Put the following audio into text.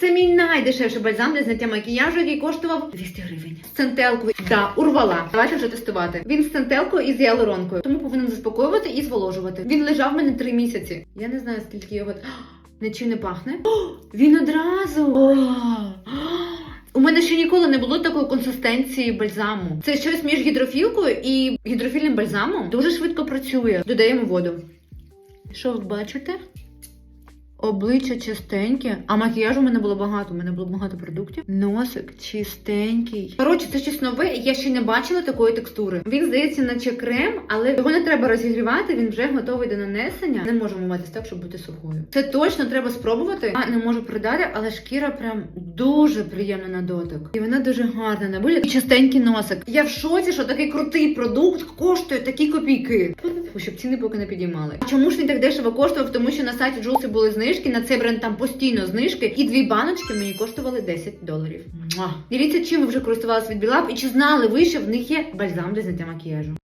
Це мій найдешевший бальзам для зняття макіяжу, який коштував 200 гривень. З центелкою. Да, урвала. Давайте вже тестувати. Він з центелкою і з гіалуронкою, тому повинен заспокоювати і зволожувати. Він лежав в мене три місяці. Я не знаю, скільки його. Нічим не пахне. О, він одразу. О, у мене ще ніколи не було такої консистенції бальзаму. Це щось між гідрофілкою і гідрофільним бальзамом. Дуже швидко працює. Додаємо воду. Що ви бачите? Обличчя чистеньке, а макіяжу у мене було багато. У мене було багато продуктів. Носик чистенький. Коротше, це щось нове. Я ще не бачила такої текстури. Він здається, наче крем, але його не треба розігрівати. Він вже готовий до нанесення. Не можемо матись так, щоб бути сухою. Це точно треба спробувати. Я не можу придати, але шкіра прям дуже приємна на дотик. І вона дуже гарна на вигляд. І чистенький носик. Я в шоці, що такий крутий продукт коштує такі копійки. Фу, Щоб ціни поки не підіймали. А чому ж він так дешево коштував? Тому що на сайті Джулсі були знижки. На цей бренд там постійно знижки. І дві баночки мені коштували 10 доларів. Муа. Дивіться, чим ви вже користувалися від Білаб і чи знали ви, що в них є бальзам для зняття макіяжу.